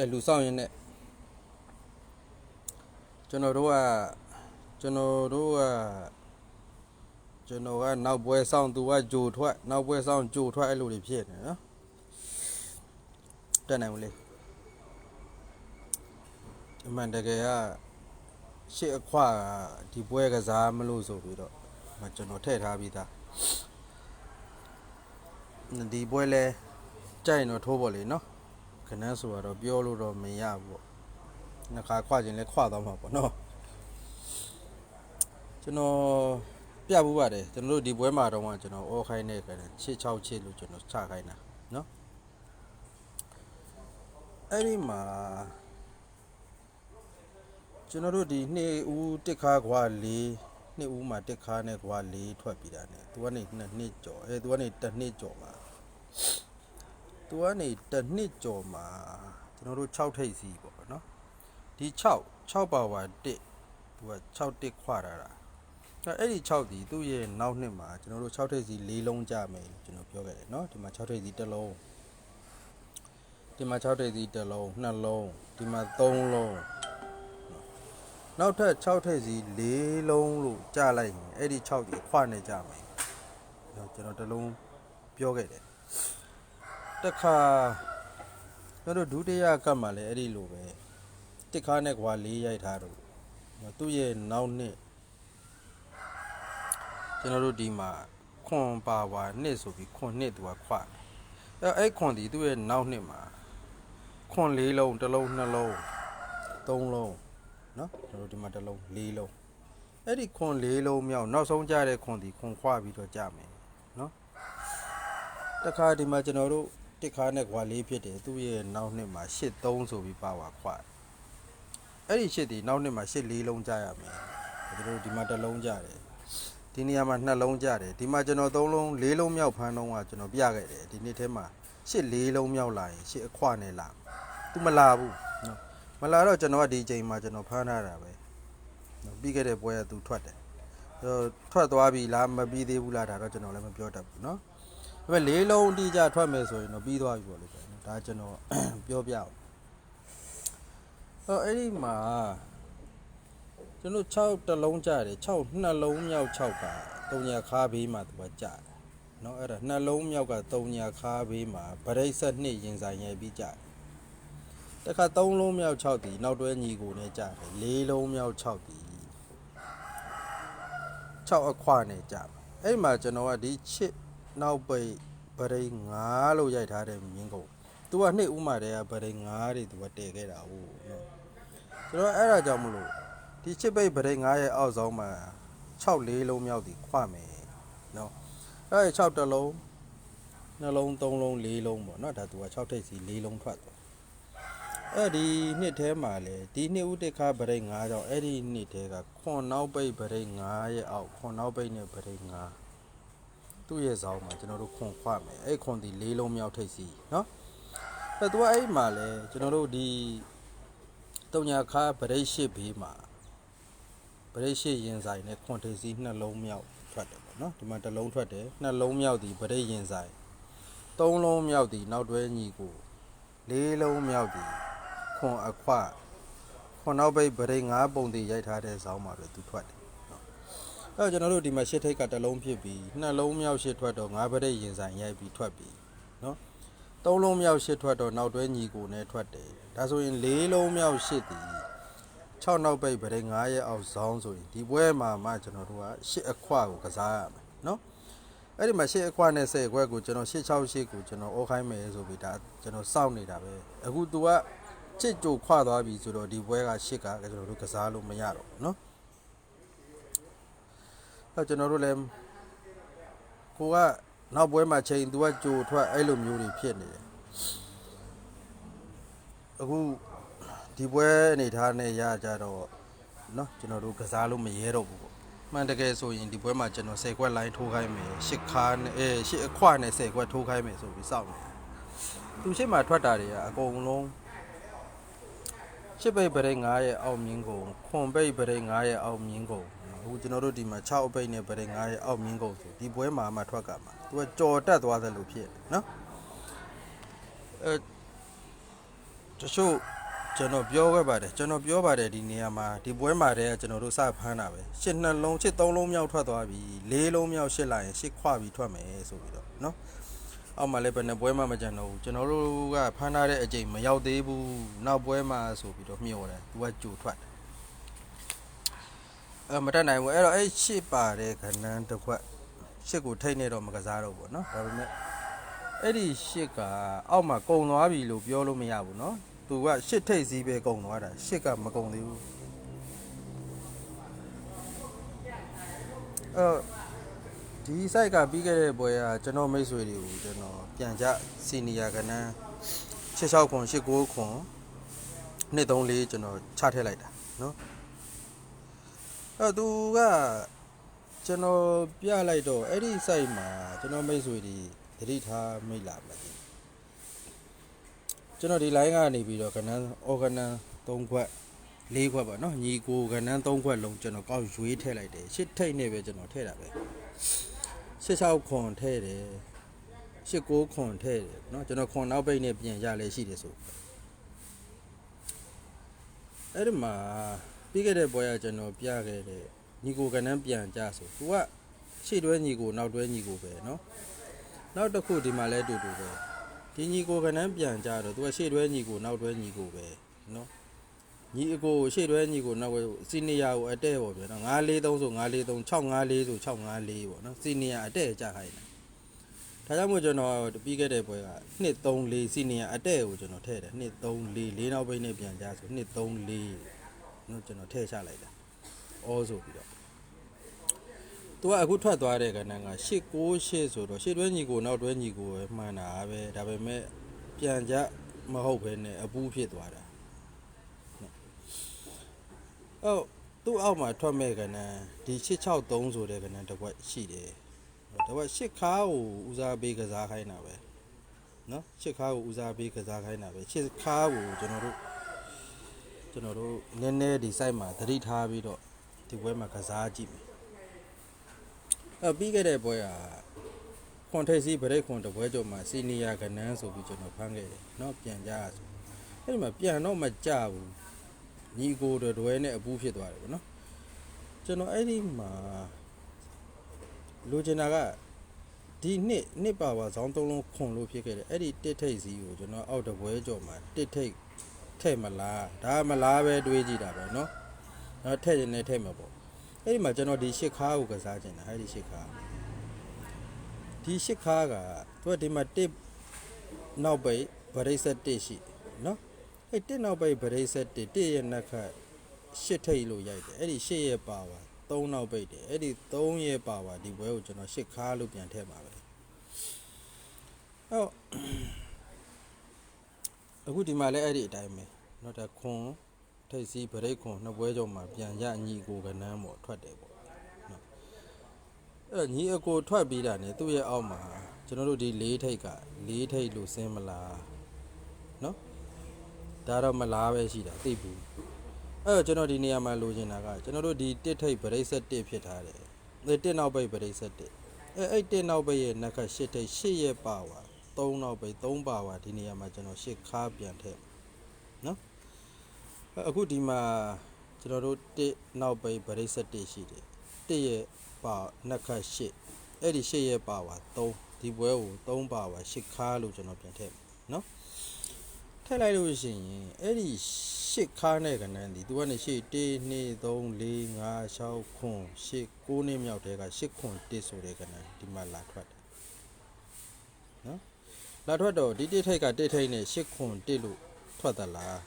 ကဲလူဆောင်ရင်နဲ့ကျွန်တော်တို့ကကျွန်တော်တို့ကကျွန်တော်ကနောက်ပွဲဆောင်သူကဂျိုထွက်နောက်ပွဲဆောင်ဂျိုထွက်အဲ့လိုတွေဖြစ်နေနော်တက်နိုင်မလဲအမှန်တကယ်ကရှစ်အခွားကဒီပွဲကစားမလို့ဆိုပြီးတော့မကျွန်တော်ထည့်ထားပြီးသားဒီပွဲလဲကြိုက်ရင်တော့ထိုးပေါ်လေနော် ခဏဆိုတော့ပြောလို့တော့မရဘူးပေါ့နှစ်ခါခွခြင်းလဲခွသွားမှာပေါ့နော်ကျွန်တော်ပြဘူးပါတယ်ကျွန်တော်တို့ဒီပွဲမှာတော့ကကျွန်တော်အော်ခိုင်းနေကြတယ်ချစ်6ချစ်လို့ကျွန်တော်ချခိုင်းတာနော်အဲ့ဒီမှာကျွန်တော်တို့ဒီနှစ်ဦးတစ်ခါခွာလေးနှစ်ဦးမှာတစ်ခါနဲ့ခွာလေးထွက်ပြီးတာ ਨੇ သူကနေနှစ်နှစ်ကျော်အဲသူကနေတစ်နှစ်ကျော်မှာ သူကနေတစ်နှစ်ကျော်မှာကျွန်တော်တို့6ထိပ်စီပေါ့နော်ဒီ6 6ပါဝါ1သူက6တစ်ခွာတာတာအဲ့အဲ့ဒီ6ဒီသူ့ရဲ့နောက်နှစ်မှာကျွန်တော်တို့6ထိပ်စီ၄လုံးကြမယ်လို့ကျွန်တော်ပြောခဲ့တယ်နော်ဒီမှာ6ထိပ်စီတစ်လုံးဒီမှာ6ထိပ်စီတစ်လုံးနှစ်လုံးဒီမှာ3လုံးနောက်ထပ်6ထိပ်စီ၄လုံးလို့ကြလိုက်ရင်အဲ့ဒီ6ဒီခွာနေကြမယ်ကျွန်တော်တစ်လုံးပြောခဲ့တယ် တခါကျွန်တော်တို့ဒုတိယကပ်မှာလည်းအဲ့ဒီလိုပဲတစ်ခါနဲ့ကွာလေးရိုက်ထားတော့သူ့ရဲ့နောက်နှစ်ကျွန်တော်တို့ဒီမှာခွန်ပါဝါနှစ်ဆိုပြီးခွန်နှစ်သူကခွအဲ့အဲ့ခွန်ဒီသူ့ရဲ့နောက်နှစ်မှာခွန်လေးလုံးတစ်လုံးနှလုံးသုံးလုံးနော်ကျွန်တော်တို့ဒီမှာတစ်လုံးလေးလုံးအဲ့ဒီခွန်လေးလုံးမြောက်နောက်ဆုံးကြတဲ့ခွန်ဒီခွန်ခွပြီးတော့ကြမယ်နော်တခါဒီမှာကျွန်တော်တို့ တစ်ခါနဲ့ကွာလေးဖြစ်တယ်သူ့ရဲ့နောက်နှစ်မှာရှစ်3ဆိုပြီးပါဝါခွာအဲ့ဒီရှစ်ဒီနောက်နှစ်မှာရှစ်4လုံးကြရမယ်ကျွန်တော်တို့ဒီမှာတစ်လုံးကြတယ်ဒီနေရာမှာနှစ်လုံးကြတယ်ဒီမှာကျွန်တော်3လုံး4လုံးမြောက်ဖမ်းတော့ကကျွန်တော်ပြခဲ့တယ်ဒီနေ့ထဲမှာရှစ်4လုံးမြောက်လာရင်ရှစ်အခွနဲ့လာသူမလာဘူးနော်မလာတော့ကျွန်တော်ကဒီချိန်မှာကျွန်တော်ဖမ်းထားတာပဲနော်ပြီးခဲ့တဲ့ပွဲကသူထွက်တယ်အဲထွက်သွားပြီလားမပြီးသေးဘူးလားဒါတော့ကျွန်တော်လည်းမပြောတတ်ဘူးနော်ဒါ ပေမဲ့လေးလုံးအတိအကျထွက်မယ်ဆိုရင်တော့ပြီးသွားပြီပေါ့လေကွာဒါကျွန်တော် ပြောပြအောင်အော်အဲ့ဒီမှာကျွန်တော်6တလုံးကြတယ်6နှစ်လုံးမြောက်6က3ညာခါဘေးမှာသူကကြတယ်เนาะအဲ့ဒါနှစ်လုံးမြောက်က3ညာခါဘေးမှာဗရိတ်ဆက်နှစ်ရင်ဆိုင်ရိုက်ပြီးကြတယ်တခါ3လုံးမြောက်6တီနောက်တွဲညီကိုနဲ့ကြတယ်4လုံးမြောက်6တီ6အခွနဲ့ကြတယ်အဲ့ဒီမှာကျွန်တော်ကဒီချစ် နောက်ပိတ်ဗရိတ်9လို့ရိုက်ထားတဲ့မြင်းကုန်သူကနှစ်ဥမာတည်းကဗရိတ်9တွေသူကတည်ခဲ့တာဟုတ်နော်ဆိုတော့အဲ့ဒါကြောင့်မလို့ဒီချစ်ပိတ်ဗရိတ်9ရဲ့အောက်ဆုံးမှာ6လေးလုံးမြောက်ဒီခွမယ်နော်အဲ့ဒီ6တလုံးနှလုံး3လုံး4လုံးပေါ့နော်ဒါသူက6ထိပ်စီ4လုံးထွက်သွားအဲ့ဒီနှစ်ထဲမှာလေဒီနှစ်ဥတ္တခဗရိတ်9ကြောင့်အဲ့ဒီနှစ်ထဲကခွန်နောက်ပိတ်ဗရိတ်9ရဲ့အောက်ခွန်နောက်ပိတ်နဲ့ဗရိတ်9 သူ့ရဲ့ဇောင်းမှာကျွန်တော်တို့ခွန်ခွမယ်အဲ့ခွန်ဒီလေးလုံးမြောက်ထိပ်စီเนาะအဲ့သူကအဲ့မှာလဲကျွန်တော်တို့ဒီတုံညာခါဗရိတ်ရှိဘေးမှာဗရိတ်ရှိရင်ဆိုင်နဲ့ခွန်ထိပ်စီနှလုံးမြောက်ထွက်တယ်ပေါ့เนาะဒီမှာတစ်လုံးထွက်တယ်နှလုံးမြောက်ဒီဗရိတ်ရင်ဆိုင်သုံးလုံးမြောက်ဒီနောက်တွဲညီကိုလေးလုံးမြောက်ဒီခွန်အခွခွန်နောက်ပိတ်ဗရိတ်၅ပုံတည်ရိုက်ထားတဲ့ဇောင်းမှာပဲသူထွက်တယ် အဲ့တော့ကျွန်တော်တို့ဒီမှာရှစ်ထိတ်ကတစ်လုံးဖြစ်ပြီးနှစ်လုံးမြောက်ရှစ်ထွက်တော့ငါးပရိတ်ရင်ဆိုင်ရိုက်ပြီးထွက်ပြီးနော်သုံးလုံးမြောက်ရှစ်ထွက်တော့နောက်တွဲညီကိုနဲ့ထွက်တယ်ဒါဆိုရင်လေးလုံးမြောက်ရှစ်ဒီ6နောက်ပိတ်ပရိတ်9ရဲ့အောက်ဇောင်းဆိုရင်ဒီပွဲမှာမှကျွန်တော်တို့ကရှစ်အခွကိုကစားရမယ်နော်အဲ့ဒီမှာရှစ်အခွနဲ့10အခွက်ကိုကျွန်တော်668ကိုကျွန်တော်အော်ခိုင်းမယ်ဆိုပြီးဒါကျွန်တော်စောင့်နေတာပဲအခု तू ကချစ်ကြိုခွသွားပြီဆိုတော့ဒီပွဲကရှစ်ကကျွန်တော်တို့ကစားလို့မရတော့ဘူးနော် အဲ့ကျွန်တော်တို့လည်းကိုကနောက်ပွဲမှာချိန်သူကကြိုထွက်အဲ့လိုမျိုးတွေဖြစ်နေတယ်အခုဒီပွဲအနေထားနဲ့ရကြတော့เนาะကျွန်တော်တို့ကစားလို့မရဲတော့ဘူးပေါ့မှန်တကယ်ဆိုရင်ဒီပွဲမှာကျွန်တော်10ခွက်လိုင်းထိုးခိုင်းမယ်10ခါနဲ့အဲ10အခွနဲ့10ခွက်ထိုးခိုင်းမယ်ဆိုပြီးစောင့်နေသူရှိမှထွက်တာတွေကအကုန်လုံးရှစ်ပိတ်ပရိတ်9ရဲ့အောက်မြင်းကုန်ခွန်ပိတ်ပရိတ်9ရဲ့အောက်မြင်းကုန် အခုကျွန်တော်တို့ဒီမှာ6အပိတ်နဲ့ဗရင်9ရဲ့အောက်မြင်းကုန်ဆိုဒီပွဲမှာမှထွက်ကမှာသူကကြော်တက်သွားတယ်လို့ဖြစ်နော်အဲတချို့ကျွန်တော်ပြောခဲ့ပါတယ်ကျွန်တော်ပြောပါတယ်ဒီနေရာမှာဒီပွဲမှာတည်းကကျွန်တော်တို့စဖမ်းတာပဲရှစ်နှလုံးရှစ်သုံးလုံးမြောက်ထွက်သွားပြီလေးလုံးမြောက်ရှစ်လိုက်ရင်ရှစ်ခွပြီးထွက်မယ်ဆိုပြီးတော့နော်အောက်မှာလည်းဘယ်နှပွဲမှမကြံတော့ဘူးကျွန်တော်တို့ကဖမ်းထားတဲ့အချိန်မရောက်သေးဘူးနောက်ပွဲမှာဆိုပြီးတော့မျှော်တယ်သူကကြိုထွက်တယ် အဲမတက်နိုင်ဘူးအဲ့တော့အဲ့ရှစ်ပါတဲ့ခဏန်းတစ်ခွက်ရှစ်ကိုထိတ်နေတော့မကစားတော့ဘူးเนาะဒါပေမဲ့ အဲ့ဒီရှစ်ကအောက်မှာကုံသွားပြီလို့ပြောလို့မရဘူးเนาะသူကရှစ်ထိတ်စည်းပဲကုံသွားတာရှစ်ကမကုံသေးဘူးအော်ဒီ site ကပြီးခဲ့တဲ့ပွဲကကျွန်တော်မိတ်ဆွေတွေကိုကျွန်တော်ပြန်ကြစီနီယာကနန်း66ခွန်89ခွန်234ကျွန်တော်ချထည့်လိုက်တာเนาะ အဲ့သူကကျွန်တော်ပြလိုက်တော့အဲ့ဒီ site မှာကျွန်တော်မိတ်ဆွေတွေသတိထားမိလာမသိဘူးကျွန်တော်ဒီ line ကနေပြီးတော့ကဏ္ဍ organ 3ခွက်4ခွက်ပေါ့နော်ညီကိုကဏ္ဍ3ခွက်လုံးကျွန်တော်ကောက်ရွေးထည့်လိုက်တယ်ရှစ်ထိတ်နဲ့ပဲကျွန်တော်ထည့်တာပဲ16ခွန်ထည့်တယ်19ခွန်ထည့်တယ်နော်ကျွန်တော်ခွန်နောက်ပိတ်နဲ့ပြင်ရလဲရှိတယ်ဆိုအဲ့ဒီမှာ ပြီးခဲ့တဲ့ပွဲကကျွန်တော်ပြခဲ့တဲ့ညီကိုကဏ္ဍပြန်ကြဆိုသူကရှေ့တွဲညီကိုနောက်တွဲညီကိုပဲနော်နောက်တစ်ခုဒီမှာလဲတူတူပဲဒီညီကိုကနန်းပြန်ကြတော့သူကရှေ့တွဲညီကိုနောက်တွဲညီကိုပဲနော်ညီအကိုရှေ့တွဲညီကိုနောက်တွဲစီနီယာကိုအတဲ့ပေါ့ဗျာနော်943ဆို943 654ဆို654ပေါ့နော်စီနီယာအတဲ့ကြခိုင်းတယ်ဒါကြောင့်မို့ကျွန်တော်ပြီးခဲ့တဲ့ပွဲက234စီနီယာအတဲ့ကိုကျွန်တော်ထည့်တယ်234လေးနောက်ပိတ်နဲ့ပြန်ကြဆို234 နော်ကျွန်တော်ထည့်ချလိုက်တာအောဆိုပြီးတော့သူကအခုထွက်သွားတဲ့ကဏ္ဍက868ဆိုတော့ရှေ့တွဲညီကိုနောက်တွဲညီကိုပဲမှန်တာပဲဒါပေမဲ့ပြန်ကြမဟုတ်ဘဲနဲ့အပူးဖြစ်သွားတာဟုတ်သူ့အောက်မှာထွက်မဲ့ကဏ္ဍဒီ663ဆိုတဲ့ကဏ္ဍတစ်ခွက်ရှိတယ်တစ်ခွက်8ခါကိုဦးစားပေးကစားခိုင်းတာပဲနော်8ခါကိုဦးစားပေးကစားခိုင်းတာပဲ8ခါကိုကျွန်တော်တို့ ကျွန်တော်တို့နည်းနည်းဒီ site မှာသတိထားပြီးတော့ဒီဘွဲမှာကစားကြည့်မယ် အပြီးခဲ့တဲ့ပွဲကခွန်ထိတ်စီဗရိတ်ခွန်တပွဲကျော်မှာစီနီယာကနန်းဆိုပြီးကျွန်တော်ဖမ်းခဲ့တယ်เนาะပြန်ကြရဆိုအဲ့ဒီမှာပြန်တော့မကြဘူးညီကိုတတွဲနဲ့အပူးဖြစ်သွားတယ်ဗောနော်ကျွန်တော်အဲ့ဒီမှာလိုချင်တာကဒီနှစ်နှစ်ပါပါဇောင်းသုံးလုံးခွန်လို့ဖြစ်ခဲ့တယ်အဲ့ဒီတစ်ထိတ်စီကိုကျွန်တော်အောက်တပွဲကျော်မှာတစ်ထိတ် ထဲ့မလားဒါမလားပဲတွေးကြည့်တာပဲเนาะတော့ထဲ့ရင်လည်းထဲ့မှာပေါ့ အဲ့ဒီမှာကျွန်တော်ဒီရှစ်ခါကိုကစားခြင်းတာအဲ့ဒီရှစ်ခါဒီရှစ်ခါကသူကဒီမှာတစ်နောက်ပိတ်ဗရိတ်ဆက်တစ်ရှိเนาะအဲ့တစ်နောက်ပိတ်ဗရိတ်ဆက်တစ်တစ်ရဲ့နှက်ခတ်ရှစ်ထိတ်လို့ရိုက်တယ်အဲ့ဒီရှစ်ရဲ့ပါဝါသုံးနောက်ပိတ်တယ်အဲ့ဒီသုံးရဲ့ပါဝါဒီဘွဲကိုကျွန်တော်ရှစ်ခါလို့ပြန်ထည့်ပါပဲဟုတ် အခုဒီမှာလည်းအဲ့ဒီအတိုင်းပဲเนาะဒါခွန် ထိတ်စီဗရိတ်ခွန်နှစ်ပွဲကြောင့်မှပြန်ရညီကိုကနန်းပေါ့ထွက်တယ်ပေါ့နော်အဲ့တော့ညီအကိုထွက်ပြီးတာ ਨੇ သူ့ရဲ့အောက်မှာကျွန်တော်တို့ဒီလေးထိတ်ကလေးထိတ်လို့စင်းမလားနော်ဒါတော့မလားပဲရှိတာသိဘူးအဲ့တော့ကျွန်တော်ဒီနေရာမှာလိုချင်တာကကျွန်တော်တို့ဒီတစ်ထိတ်ဗရိတ်ဆက်တစ်ဖြစ်ထားတယ်ဒီတစ်နောက်ပိတ်ဗရိတ်ဆက်တစ်အဲ့အဲ့တစ်နောက်ပိတ်ရဲ့နှက်ကရှစ်ထိတ်ရှစ်ရဲ့ပါဝါ သုံးနောက်ပိတ်သုံးပါဝါဒီနေရာမှာကျွန်တော်ရှစ်ခါပြန်ထည့်နော်အခုဒီမှာကျွန်တော်တို့တစ်နောက်ပိတ်ဗရိတ်ဆက်တစ်ရှိတယ်တစ်ရဲ့ပါနှစ်ခတ်ရှစ်အဲ့ဒီရှစ်ရဲ့ပါပါ3ဒီပွဲကို3ပါပါရှစ်ခါလို့ကျွန်တော်ပြန်ထည့်မယ်နော်ထည့်လိုက်လို့ရှိရင်အဲ့ဒီရှစ်ခါနဲ့ကနန်းဒီသူကနေရှစ်1 2 3 4 5 6ခွန်ရှစ်9နှစ်မြောက်တဲကရှစ်ခွန်1ဆိုတဲ့ကနန်းဒီမှာလာထွက်တယ်နော် လာထွက်တော့ဒီတစ်ထိတ်ကတစ်ထိတ်နဲ့ရှစ်ခွန်1လို့ထွက်သလား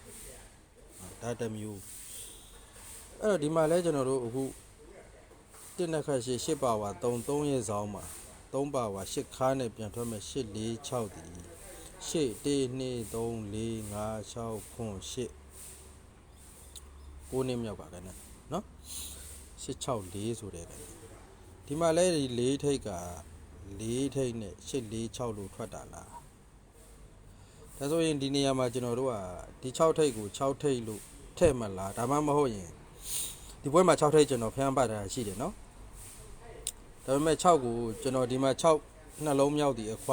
ဒါတစ်မျိုးအဲ့တော့ဒီမှာလဲကျွန်တော်တို့အခုတစ်နှစ်ခါရှစ်ရှစ်ပါဝါ3 3ရဲ့ဇောင်းမှာ3ပါဝါ8ခါနဲ့ပြန်ထွက်မဲ့8 4 6ဒီ8 1 2 3 4 5 6ခွန်8 9နှစ်မြောက်ပါကနဲ့နော်8 6 4ဆိုတဲ့ကဒီမှာလဲဒီ4ထိတ်က4ထိတ်နဲ့8 4 6လို့ထွက်တာလား ဒါဆိုရင်ဒီနေရာမှာကျွန်တော်တို့ကဒီ6ထိပ်ကို6ထိပ်လို့ထည့်မလားဒါမှမဟုတ်ရင်ဒီဘွဲမှာ6ထိပ်ကျွန်တော်ဖျန်းပတ်တာရှိတယ်နော်ဒါပေမဲ့6ကိုကျွန်တော်ဒီမှာ6နှလုံးမြောက်ဒီအခွ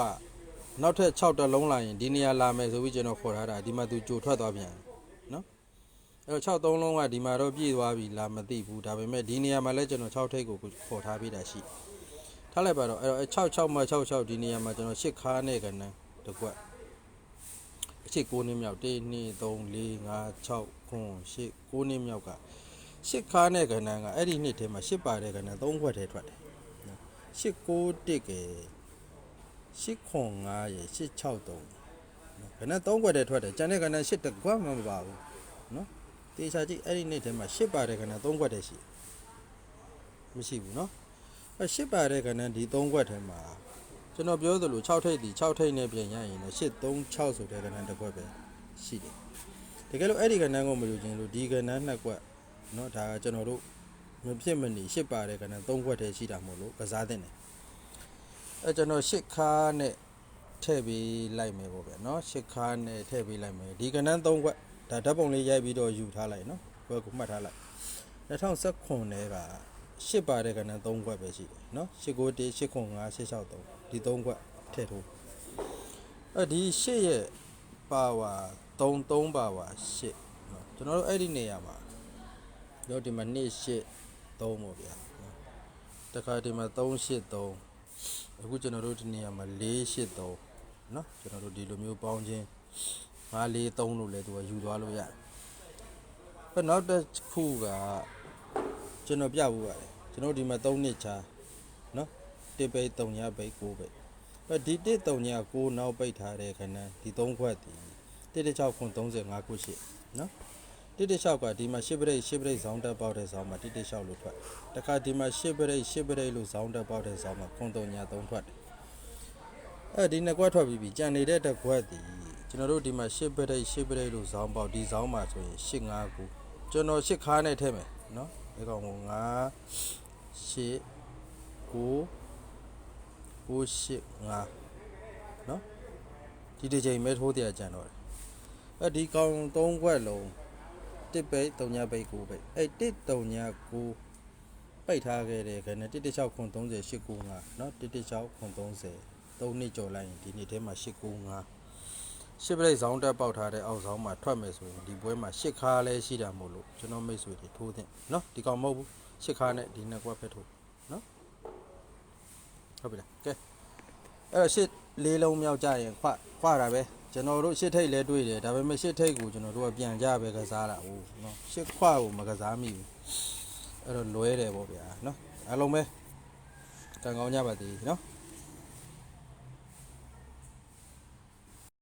နောက်ထပ်6တက်လုံးလာရင်ဒီနေရာလာမယ်ဆိုပြီးကျွန်တော်ခေါ်ထားတာဒီမှာသူကြိုထွက်သွားပြန်နော်အဲ့တော့6သုံးလုံးကဒီမှာတော့ပြည့်သွားပြီလာမသိဘူးဒါပေမဲ့ဒီနေရာမှာလည်းကျွန်တော်6ထိပ်ကိုခေါ်ထားပေးတာရှိထားလိုက်ပါတော့အဲ့တော့6 6မှ6 6ဒီနေရာမှာကျွန်တော်8ခါနဲ့ကနန်းတစ်ကွက် အချစ်9နှစ်မြောက်1 2 3 4 5 6 9 8 9နှစ်မြောက်က8ခါနဲ့ကနန်းကအဲ့ဒီနှစ်ထဲမှာ8ပါတဲ့ကနန်း3ခွက်ထဲထွက်တယ်နော်8 9 1ကဲ8ခွန်9ရေ863နော်ခဏ3ခွက်တည်းထွက်တယ်ကျန်တဲ့ခဏ8တကွက်မှမပါဘူးနော်တေချာကြည့်အဲ့ဒီနေ့ထဲမှာ8ပါတယ်ခဏ3ခွက်တည်းရှိမရှိဘူးနော်အဲ8ပါတဲ့ခဏဒီ3ခွက်ထဲမှာ ကျွန်တော်ပြောသလို6ထိပ်ဒီ6ထိပ်နဲ့ပြင်ရရင်တော့8 3 6ဆိုတဲ့ခဏတစ်ခွက်ပဲရှိတယ်တကယ်လို့အဲ့ဒီခဏကိုမလို့ခြင်းလို့ဒီခဏနှစ်ခွက်နော်ဒါကကျွန်တော်တို့မဖြစ်မနေ8ပါတဲ့ခဏ3ခွက်တည်းရှိတာမို့လို့ကစားတဲ့တယ် အဲကျွန်တော်ရှစ်ခါနဲ့ထည့်ပေးလိုက်မယ်ပေါ့ဗျာเนาะရှစ်ခါနဲ့ထည့်ပေးလိုက်မယ်ဒီကနန်း၃ခွက်ဒါဓာတ်ပုံလေးရိုက်ပြီးတော့ယူထားလိုက်เนาะဘယ်ကိုမှတ်ထားလိုက်2019နဲ့ကရှစ်ပါတဲ့ကနန်း၃ခွက်ပဲရှိတယ်เนาะ8 9 1 8 9 5 8 6 3ဒီ၃ခွက်ထည့်ထိုးအဲဒီရှစ်ရဲ့ပါဝါ3 3ပါဝါရှစ်เนาะကျွန်တော်တို့အဲ့ဒီနေရာမှာတော့ဒီမှာ2 8 3ပေါ့ဗျာเนาะတခါဒီမှာ3 8 3 အခုကျွန်တော်တို့ဒီနေရာမှာ483เนาะကျွန်တော်တို့ဒီလိုမျိုးပေါင်းခြင်း543လို့လည်းသူကယူသွားလို့ရတယ်။အဲ့နောက်တစ်ခုကကျွန်တော်ပြဖို့ပါတယ်ကျွန်တော်ဒီမှာ3နှစ်ချာ 1ပိတ်3ညပိတ်9ပိတ်အဲ့ဒီ1 3ည9နောက်ပိတ်ထားတဲ့ခဏဒီ3ခွက်ဒီ116ခွန်35ခုရှိနော်116ကဒီမှာ10ပိတ်10ပိတ်ဇောင်းတက်ပေါက်တဲ့ဇောင်းမှာ116လို့ထွက်တခါဒီမှာ10ပိတ်10ပိတ်လို့ဇောင်းတက်ပေါက်တဲ့ဇောင်းမှာခွန်3ည3ထွက်တယ်အဲ့ဒီနှစ်ခွက်ထွက်ပြီးပြီကြံနေတဲ့တစ်ခွက်ဒီကျွန်တော်တို့ဒီမှာ10ပိတ်10ပိတ်လို့ဇောင်းပေါက်ဒီဇောင်းမှာဆိုရင်85ခုကျွန်တော်10ခါနဲ့ထည့်မယ်နော်ဒီကောင်က9 8 9 9 8 5เนาะဒီတစ်ချိန်မဲထိုးတရားကြံတော့တယ်အဲဒီကောင်3ခွက်လုံးတစ်ပိတ်3ညပိတ်9ပိတ်အဲ့တစ်3ည9ပိတ်ထားခဲ့တဲ့ခနဲ့116ခွန်30 895เนาะ116ခွန်30 3နှစ်ကျော်လိုက်ရင်ဒီနေ့ထဲမှာ895ရှစ်ပရိတ်ဇောင်းတက်ပေါက်ထားတဲ့အောက်ဇောင်းမှာထွက်မယ်ဆိုရင်ဒီပွဲမှာရှစ်ခါလဲရှိတာမို့လို့ကျွန်တော်မိတ်ဆွေတွေထိုးတဲ့เนาะဒီကောင်မဟုတ်ဘူးရှစ်ခါနဲ့ဒီနှစ်ကွက်ဖက်ထိုးเนาะ ဟုတ်ပြီလားကဲအဲ့တော့ရှစ်လေးလုံးမြောက်ကြရင်ခွခွတာပဲကျွန်တော်တို့ရှစ်ထိတ်လဲတွေ့တယ်ဒါပေမဲ့ရှစ်ထိတ်ကိုကျွန်တော်တို့ကပြန်ကြပဲကစားတာဟုတ်နော်ရှစ်ခွကိုမကစားမိဘူးအဲ့တော့လွဲတယ်ပေါ့ဗျာနော်အားလုံးပဲကံကောင်းကြပါသေးနော်